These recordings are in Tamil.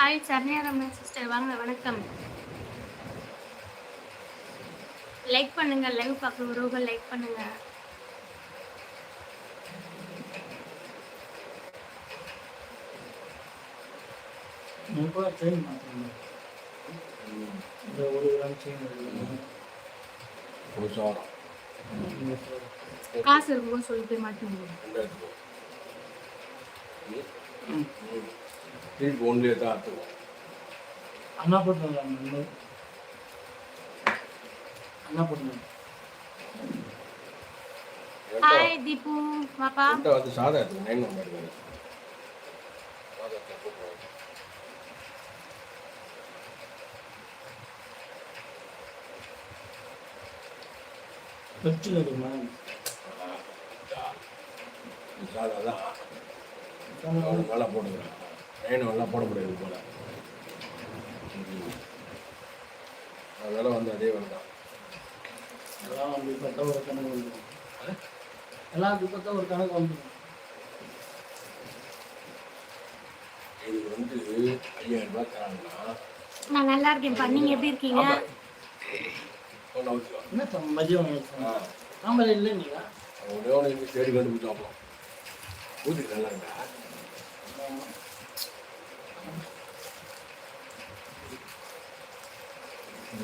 ஹாய் சரண்யா ரமேஷ் சிஸ்டர் வாங்க வணக்கம். லைக் பண்ணுங்க லைவ் பார்க்குற உறவுகள் லைக் பண்ணுங்க. ரொம்ப செயின் மாற்றணும் இந்த ஒரு கிராம் செயின் ஒரு சவரம் காசு இருக்கும்போது சொல்லி போய் மாட்டீங்க திருப்பி ஒன்றிலே தான் அத்துவோம் அண்ணா போட்டு அண்ணா. போட்டு ஹாய் தீபு பாப்பா என்கிட்ட வந்து சாதா எடுத்து நைன் நம்பர் வேணும் சாதா இருக்குமா தான். நல்லா போட்டுக்கிறேன். நைன் நல்லா போட முடியாது போல. அதெல்லாம் வந்து அதே வேலை தான். எல்லாம் வந்து பார்த்தா ஒரு கணக்கு வந்துடும் எல்லாம் அப்படி பார்த்தா ஒரு கணக்கு வந்துடும் இதுக்கு வந்து ஐயாயிரம் ரூபாய் தராங்கன்னா நான் நல்லா இருக்கேன்ப்பா. நீங்க எப்படி இருக்கீங்க? என்ன தம் மதியம் ஆமாம் இல்லை நீங்கள் ஒன்றே ஒன்று தேடி கண்டுபிடிச்சாப்பலாம் ஊற்றிட்டு நல்லா இருக்கா?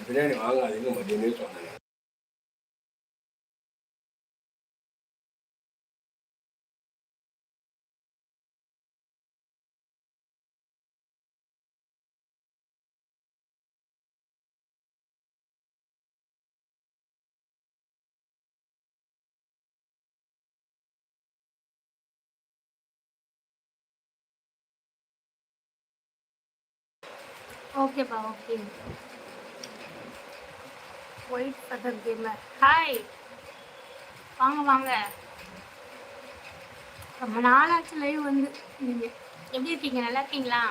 பிரியாணி வாங்காதீங்க மதியமே சொன்னேன் ஓகேப்பா okay. White feather gamer hi வாங்க வாங்க. ரொம்ப நாளாச்சு லைவ் வந்து. நீங்கள் எப்படி இருக்கீங்க? நல்லா இருக்கீங்களா?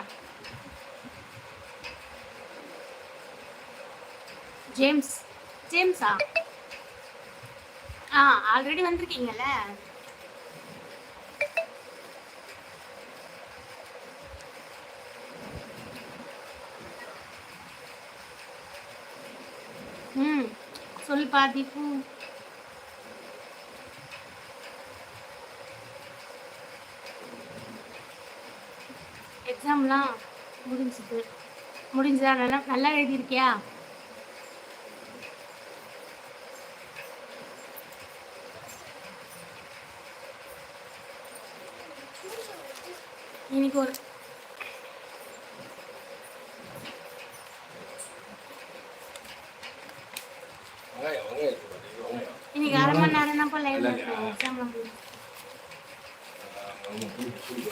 ஜேம்ஸ் ஜேம்ஸா ஆ? ஆல்ரெடி வந்திருக்கீங்கல்ல? ம் சொல்லுப்பா தீபு எக்ஸாம்லாம் முடிஞ்சுது. முடிஞ்சதா நல்லா நல்லா எழுதியிருக்கியா? இன்னைக்கு ஒரு இன்னைக்கு அரை மணி நேரம் தான் புளிப்பு, புளிப்பு.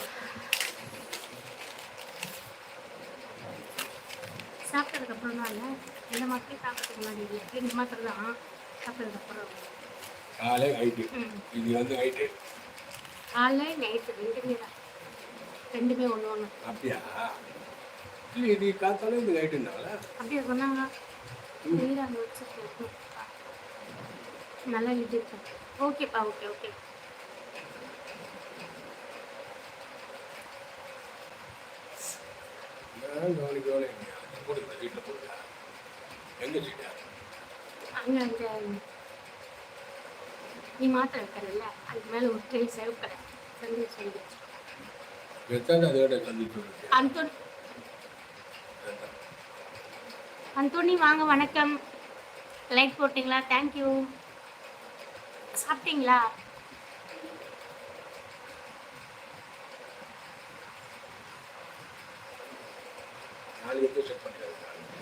சாப்பிட்டதுக்கு அப்புறம் தான் இல்லை? இந்த மாதிரி சாப்பிட்டதுக்கு முன்னாடி இல்லை? ரெண்டு மாத்திரை தான் சாப்பிட்டதுக்கு அப்புறம். காலை நைட்டு இது வந்து நைட்டு காலை நைட்டு ரெண்டுமே தான். ரெண்டுமே ஒன்று ஒன்று அப்படியா? இல்லை இது காத்தால இந்த நைட்டுனால அப்படியே சொன்னாங்க. நீர் அங்கே வச்சு நல்லா எழுதியிருக்கேன் ஓகேப்பா ஓகே ஓகே. நீ மாத்திரை வைக்கிறல்ல? அதுக்கு மேலே ஒரு ட்ரே சேவக்கடை சந்தேஷ் சொல்லி. எத்தாண்டு அதோட சந்திச்சு இருக்கு அந்தோனி அந்தோனி வாங்க வணக்கம். லைக் போட்டிங்களா? தேங்க்யூ சாப்பிட்டீங்களா? நாளைக்கு செக் பண்ணிடுறேன்